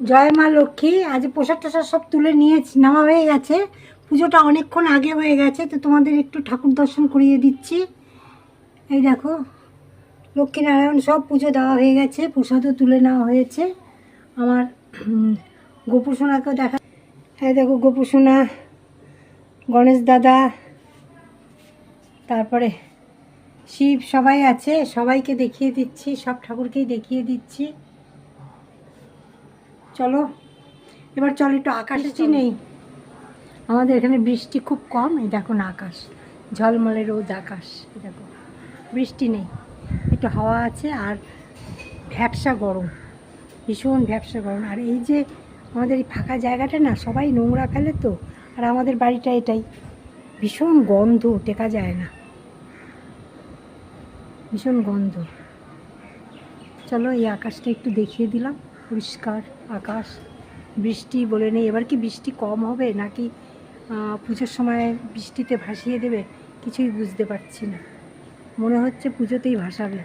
জয় মা লক্ষ্মী আজ প্রসাদ টসাদ সব তুলে নিয়ে নেওয়া হয়ে গেছে। পুজোটা অনেকক্ষণ আগে হয়ে গেছে তো তোমাদের একটু ঠাকুর দর্শন করিয়ে দিচ্ছি। এই দেখো লক্ষ্মীনারায়ণ সব পুজো দেওয়া হয়ে গেছে প্রসাদও তুলে নেওয়া হয়েছে। আমার উম, গোপু সোনাকেও দেখা এই দেখো গোপু সোনা গণেশ দাদা তারপরে শিব সবাই আছে সবাইকে দেখিয়ে দিচ্ছি সব ঠাকুরকেই দেখিয়ে দিচ্ছি। চলো এবার চলো একটু আকাশে নেই আমাদের এখানে বৃষ্টি খুব কম এই দেখো না আকাশ ঝলমলে রোদ আকাশ এই দেখো বৃষ্টি নেই একটু হাওয়া আছে আর ভ্যাবসা গরম ভীষণ ভ্যাবসা গরম আর এই যে আমাদের এই ফাঁকা জায়গাটা না সবাই নোংরা ফেলে তো আর আমাদের বাড়িটা এটাই ভীষণ গন্ধ টেকা যায় না ভীষণ গন্ধ। চলো এই আকাশটা একটু দেখিয়ে দিলাম। পরিষ্কার, আকাশ, বৃষ্টি বলে নেই। এবার কি বৃষ্টি কম হবে নাকি পুজোর সময় বৃষ্টিতে ভাসিয়ে দেবে? কিছুই বুঝতে পারছি না। মনে হচ্ছে পুজোতেই ভাসাবে।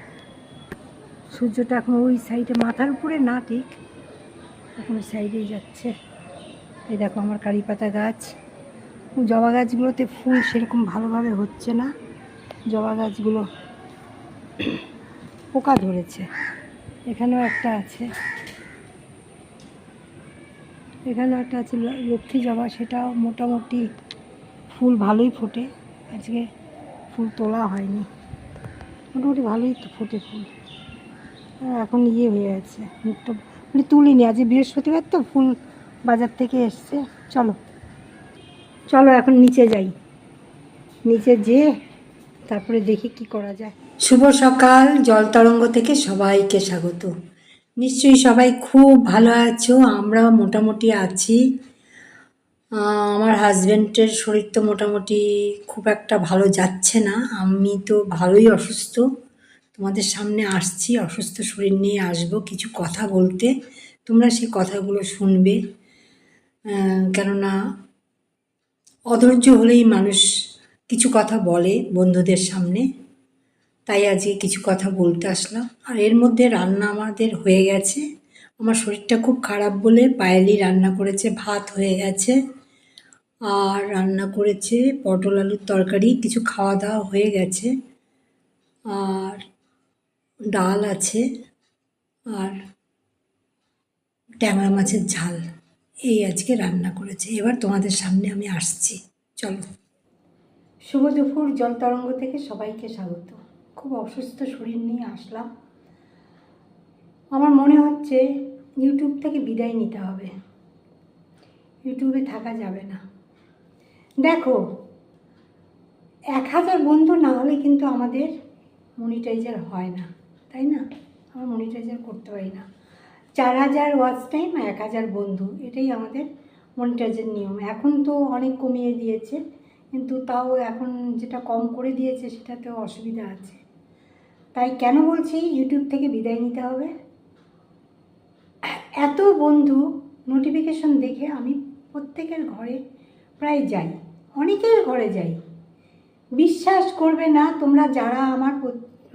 সূর্যটা এখন ওই সাইডে, মাথার উপরে না ঠিক, এখন ওই সাইডেই যাচ্ছে। এই দেখো আমার কারি পাতা গাছ। জবা গাছগুলোতে ফুল সেরকম ভালোভাবে হচ্ছে না। জবা গাছগুলো পোকা ধরেছে। এখানেও একটা আছে। এখানেও একটা আছে লক্ষ্মী জবা সেটাও মোটামুটি ফুল ভালোই ফোটে। আজকে ফুল তোলা হয়নি। মোটামুটি ভালোই তো ফোটে ফুল। এখন ইয়ে হয়ে আছে, মুখটা মানে তুলিনি। আজকে বৃহস্পতিবার তো ফুল বাজার থেকে এসছে। চলো চলো এখন নিচে যাই। নিচে যেয়ে তারপরে দেখি কি করা যায়। শুভ সকাল। জল তরঙ্গ থেকে সবাইকে স্বাগত। নিশ্চয়ই সবাই খুব ভালো আছো আমরা মোটামুটি আছি। আমার হাজব্যান্ডের শরীর তো মোটামুটি খুব একটা ভালো যাচ্ছে না, আমি তো ভালোই অসুস্থ। তোমাদের সামনে আসছি, অসুস্থ শরীর নিয়ে আসব কিছু কথা বলতে, তোমরা সেই কথাগুলো শুনবে। কেননা অধৈর্য হলেই মানুষ কিছু কথা বলে বন্ধুদের সামনে। তাই আজকে কিছু কথা বলতে আসলাম। আর এর মধ্যে রান্না আমাদের হয়ে গেছে। আমার শরীরটা খুব খারাপ বলে পায়েলি রান্না করেছে, ভাত হয়ে গেছে। আর রান্না করেছে পটল আলুর তরকারি, কিছু খাওয়া দাওয়া হয়ে গেছে। আর ডাল আছে। আর ট্যাংরা মাছের ঝাল, এই আজকে রান্না করেছে। এবার তোমাদের সামনে আমি আসছি। চলো। শুভ দুপুর জল তরঙ্গ থেকে সবাইকে স্বাগত। খুব অসুস্থ শরীর নিয়ে আসলাম। আমার মনে হচ্ছে ইউটিউব থেকে বিদায় নিতে হবে। ইউটিউবে থাকা যাবে না। দেখো, এক হাজার বন্ধু না হলে কিন্তু আমাদের মনিটাইজার হয় না, তাই না? আমরা মনিটাইজার করতে পারি না। চার হাজার ওয়াচ টাইম এক হাজার বন্ধু, এটাই আমাদের মনিটাইজের নিয়ম। এখন তো অনেক কমিয়ে দিয়েছে, কিন্তু তাও এখন যেটা কম করে দিয়েছে, সেটাতেও অসুবিধা আছে। তাই কেন বলছি ইউটিউব থেকে বিদায় নিতে হবে? এত বন্ধু নোটিফিকেশন দেখে আমি প্রত্যেকের ঘরে প্রায় যাই, অনেকের ঘরে যাই। বিশ্বাস করবে না তোমরা যারা আমার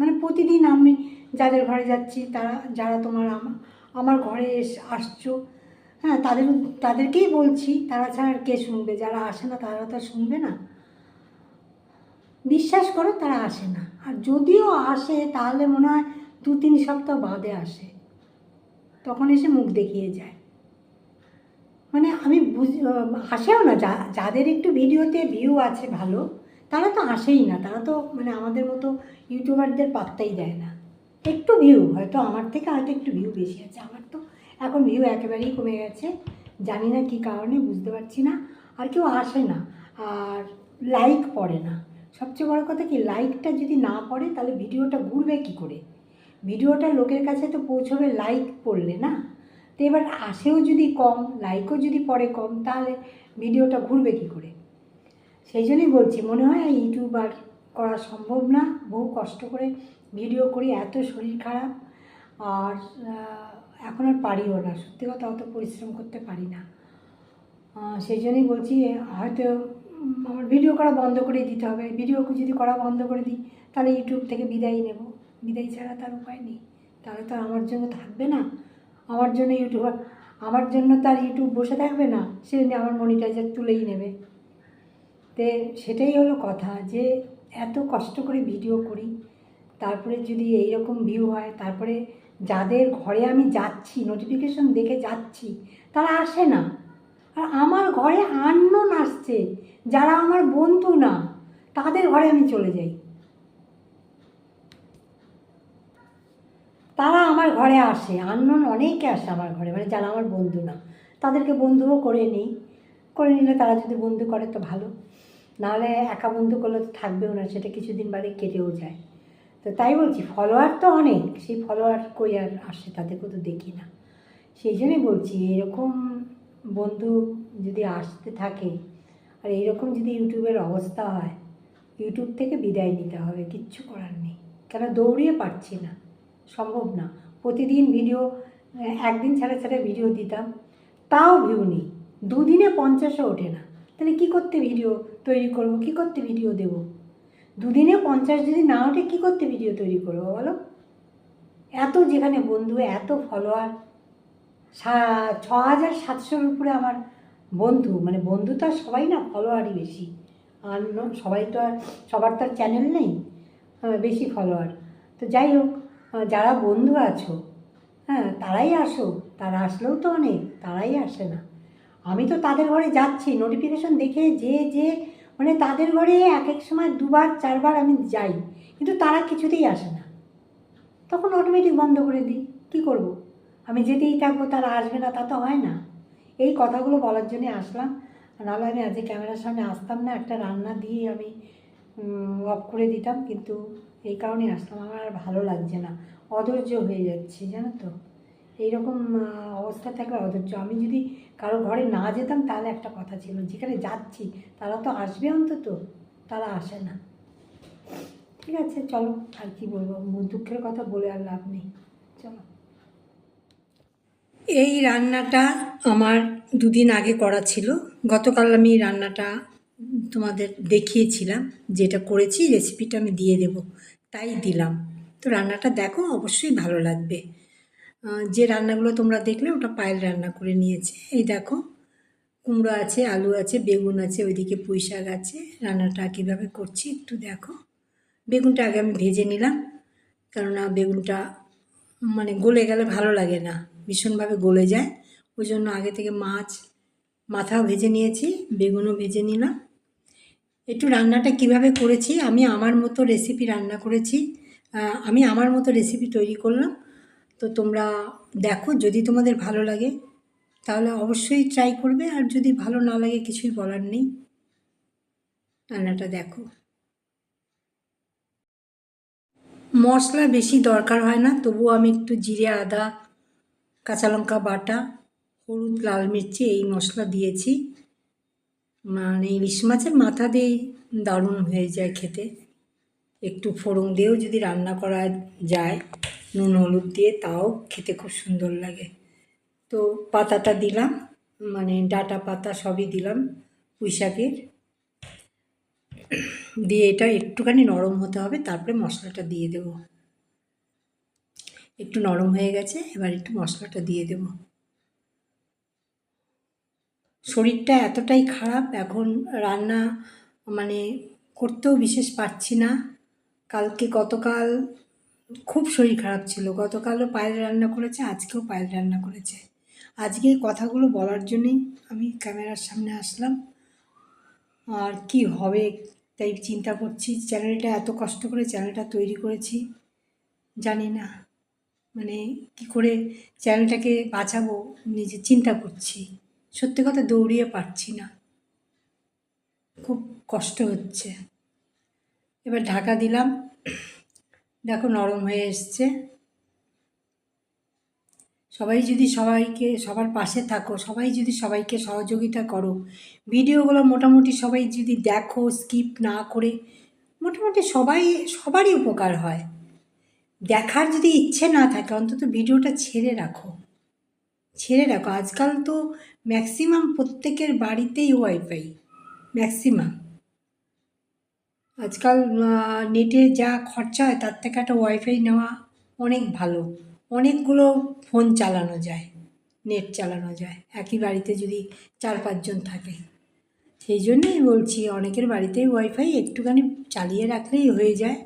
মানে প্রতিদিন আমি যাদের ঘরে যাচ্ছি, তারা, যারা তোমার আমার ঘরে এস- আসছো হ্যাঁ তাদের, তাদেরকেই বলছি, তারা ছাড়া আর কে শুনবে? যারা আসে না, তারা তো শুনবে না। বিশ্বাস করো, তারা আসে না। আর যদিও আসে, তাহলে মনে হয় দু তিন সপ্তাহ বাদে আসে। তখন এসে মুখ দেখিয়ে যায়। মানে আমি বুঝ আসেও না। যা, যাদের একটু ভিডিওতে ভিউ আছে ভালো, তারা তো আসেই না। তারা তো মানে আমাদের মতো ইউটিউবারদের পাত্তাই দেয় না। একটু ভিউ হয়তো আমার থেকে হয়তো একটু ভিউ বেশি আছে। আমার তো এখন ভিউ একেবারেই কমে গেছে। জানি না কী কারণে, বুঝতে পারছি না। আর কেউ আসে না। আর লাইক পড়ে না। সবচেয়ে বড় কথা কি লাইকটা যদি না পড়ে, তাহলে ভিডিওটা ঘুরবে কী করে? ভিডিওটা লোকের কাছে তো পৌঁছবে লাইক পড়লে, না? তো এবার আসেও যদি কম লাইকও যদি পড়ে কম, তাহলে ভিডিওটা ঘুরবে কী করে? সেই জন্যই বলছি, মনে হয় ইউটিউব আর করা সম্ভব না। বহু কষ্ট করে ভিডিও করি, এত শরীর খারাপ। আর এখন আর পারিও না। সত্যি কথা অত পরিশ্রম করতে পারি না। সেই জন্যই বলছি, হয়তো আমার ভিডিও করা বন্ধ করে দিতে হবে। ভিডিও যদি করা বন্ধ করে দিই, তাহলে ইউটিউব থেকে বিদায় নেব। বিদায় ছাড়া তার উপায় নেই। তাহলে তো আমার জন্য থাকবে না। আমার জন্য ইউটিউবার আমার জন্য তার ইউটিউব বসে থাকবে না। সে আমার মনিটাইজার তুলেই নেবে। তে সেটাই হলো কথা যে, এত কষ্ট করে ভিডিও করি, তারপরে যদি এই রকম ভিউ হয়, তারপরে যাদের ঘরে আমি যাচ্ছি নোটিফিকেশন দেখে যাচ্ছি, তারা আসে না। আর আমার ঘরে আননোন আসছে। যারা আমার বন্ধু না, তাদের ঘরে আমি চলে যাই। তারা আমার ঘরে আসে, আননোন অনেকে আসে আমার ঘরে মানে যারা আমার বন্ধু না। তাদেরকে বন্ধুও করে নিই। করে নিলে তারা যদি বন্ধু করে তো ভালো। নাহলে একা বন্ধু করলে তো থাকবেও না, সেটা কিছুদিন বাদে কেটেও যায়। তো তাই বলছি ফলোয়ার তো অনেক, সেই ফলোয়ার কই আর আসে তাদেরকেও তো দেখি না। সেই জন্যই বলছি, এরকম বন্ধু যদি আসতে থাকে আর এইরকম যদি ইউটিউবের অবস্থা হয়, ইউটিউব থেকে বিদায় নিতে হবে, কিচ্ছু করার নেই। কেন? দৌড়িয়ে পারছি না। সম্ভব না। প্রতিদিন ভিডিও, একদিন ছাড়া ছাড়া ভিডিও দিতাম, তাও ভিউ নেই। দুদিনে পঞ্চাশও ওঠে না। তাহলে কী করতে ভিডিও তৈরি করব? কী করতে ভিডিও দেব? দুদিনে পঞ্চাশ যদি না ওঠে, কী করতে ভিডিও তৈরি করব বলো? এত যেখানে বন্ধু, এত ফলোয়ার ছ হাজার সাতশোর উপরে আমার বন্ধু মানে বন্ধু তো আর সবাই না ফলোয়ারই বেশি। আর সবাই তো আর সবার তো আর চ্যানেল নেই আহ, বেশি ফলোয়ার তো যাই হোক যারা বন্ধু আছো হ্যাঁ তারাই আসো। তারা আসলেও তো অনেক তারাই আসে না। আমি তো তাদের ঘরে যাচ্ছি নোটিফিকেশন দেখে যে যে মানে তাদের ঘরে এক এক সময় দুবার চারবার আমি যাই কিন্তু তারা কিছুতেই আসে না। তখন অটোমেটিক বন্ধ করে দিই কী করব? আমি যেতেই থাকব তারা আসবে না তা তো হয় না। এই কথাগুলো বলার জন্যে আসলাম। নাহলে আমি আজকে ক্যামেরার সামনে আসতাম না, একটা রান্না দিয়ে আমি অফ করে দিতাম। কিন্তু এই কারণে আসলাম। আমার আর ভালো লাগছে না। অধৈর্য হয়ে যাচ্ছে, জানো তো? এইরকম অবস্থা থাকলে অধৈর্য। আমি যদি কারও ঘরে না যেতাম, তাহলে একটা কথা ছিল, যেখানে যাচ্ছি, তারা তো আসবে অন্তত। তারা আসে না। ঠিক আছে, চলো, আর কি বলব? দুঃখের কথা বলে আর লাভ নেই। চলো। এই রান্নাটা আমার দুদিন আগে করা ছিল। গতকাল আমি রান্নাটা তোমাদের দেখিয়েছিলাম, যেটা করেছি রেসিপিটা আমি দিয়ে দেব, তাই দিলাম। তো রান্নাটা দেখো, অবশ্যই ভালো লাগবে। যে রান্নাগুলো তোমরা দেখলে, ওটা পায়েল রান্না করে নিয়েছে। এই দেখো, কুমড়ো আছে, আলু আছে, বেগুন আছে, ওইদিকে পুঁই শাক আছে। রান্নাটা কীভাবে করছি একটু দেখো। বেগুনটা আগে আমি ভেজে নিলাম, কেননা বেগুনটা মানে গলে গেলে ভালো লাগে না। ভীষণভাবে গলে যায়। ওই জন্য আগে থেকে মাছ মাথাও ভেজে নিয়েছি, বেগুনও ভেজে নিলাম। একটু রান্নাটা কীভাবে করেছি, আমি আমার মতো রেসিপি রান্না করেছি আমি আমার মতো রেসিপি তৈরি করলাম। তো তোমরা দেখো, যদি তোমাদের ভালো লাগে, তাহলে অবশ্যই ট্রাই করবে, আর যদি ভালো না লাগে, কিছুই বলার নেই। রান্নাটা দেখো। মশলা বেশি দরকার হয় না, তবুও আমি একটু জিরে, আদা কাঁচা লঙ্কা বাটা, হলুদ, লাল মির্চি, এই মশলা দিয়েছি। মানে ইলিশ মাছের মাথা দিয়েই দারুণ হয়ে যায় খেতে। একটু ফোড়ন দিয়েও যদি রান্না করা যায়, নুন, হলুদ দিয়ে, তাও খেতে খুব সুন্দর লাগে। তো পাতাটা দিলাম মানে ডাটা পাতা সবই দিলাম পুঁই শাকের। দিয়ে এটা একটুখানি নরম হতে হবে, তারপরে মশলাটা দিয়ে দেব। একটু নরম হয়ে গেছে, এবার একটু মশলাটা দিয়ে দেব। শরীরটা এতটাই খারাপ, এখন রান্না মানে করতেও বিশেষ পারছি না। কালকে গতকাল খুব শরীর খারাপ ছিল, গতকালও পায়েল রান্না করেছে, আজকেও পায়েল রান্না করেছে। আজকে কথাগুলো বলার জন্যই আমি ক্যামেরার সামনে আসলাম। আর কি হবে তাই চিন্তা করছি, চ্যানেলটা এত কষ্ট করে চ্যানেলটা তৈরি করেছি, জানি না। মানে কি করে চ্যানেলটাকে বাঁচাবো, নিজে চিন্তা করছি। সত্যি কথা দৌড়িয়ে পারছি না। খুব কষ্ট হচ্ছে। এবার ঢাকা দিলাম। দেখো নরম হয়ে এসছে। সবাই যদি সবাইকে, সবার পাশে থাকো, সবাই যদি সবাইকে সহযোগিতা করো, ভিডিওগুলো মোটামুটি সবাই যদি দেখো স্কিপ না করে, মোটামুটি সবাই, সবারই উপকার হয়। দেখার যদি ইচ্ছে না থাকে, অন্তত ভিডিওটা ছেড়ে রাখো। ছেড়ে রাখো। আজকাল তো ম্যাক্সিমাম প্রত্যেকের বাড়িতেই ওয়াইফাই ম্যাক্সিমাম আজকাল নেটে যা খরচা হয়, তার থেকে একটা ওয়াইফাই নেওয়া অনেক ভালো। অনেকগুলো ফোন চালানো যায় নেট চালানো যায়। একই বাড়িতে যদি চার পাঁচজন থাকে। সেই জন্যই বলছি, অনেকের বাড়িতেই ওয়াইফাই একটুখানি চালিয়ে রাখলেই হয়ে যায়,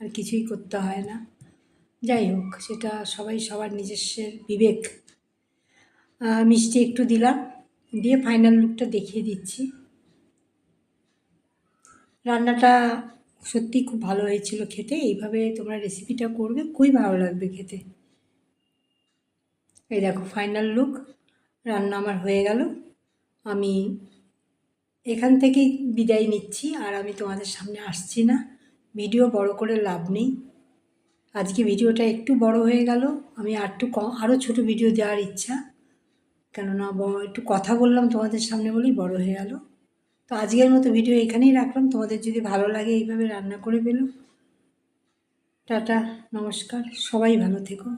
আর কিছুই করতে হয় না। যাই হোক, সেটা সবাই সবার নিজস্বের বিবেক। মিষ্টি একটু দিলাম, দিয়ে ফাইনাল লুকটা দেখিয়ে দিচ্ছি। রান্নাটা সত্যি খুব ভালো হয়েছিল খেতে, এইভাবে তোমরা রেসিপিটা করবে, খুবই ভালো লাগবে খেতে। এই দেখো ফাইনাল লুক রান্না আমার হয়ে গেল। আমি এখান থেকেই বিদায় নিচ্ছি, আর আমি তোমাদের সামনে আসছি না। ভিডিও বড় করে লাভ নেই। আজকে ভিডিওটা একটু বড় হয়ে গেল। আমি আর একটু কম আরও ছোটো ভিডিও দেওয়ার ইচ্ছা। কেননা একটু কথা বললাম তোমাদের সামনে বলেই বড় হয়ে গেল। তো আজকের মতো ভিডিও এখানেই রাখলাম। তোমাদের যদি ভালো লাগে এইভাবে রান্না করে পেল টাটা, নমস্কার। সবাই ভালো থেকো।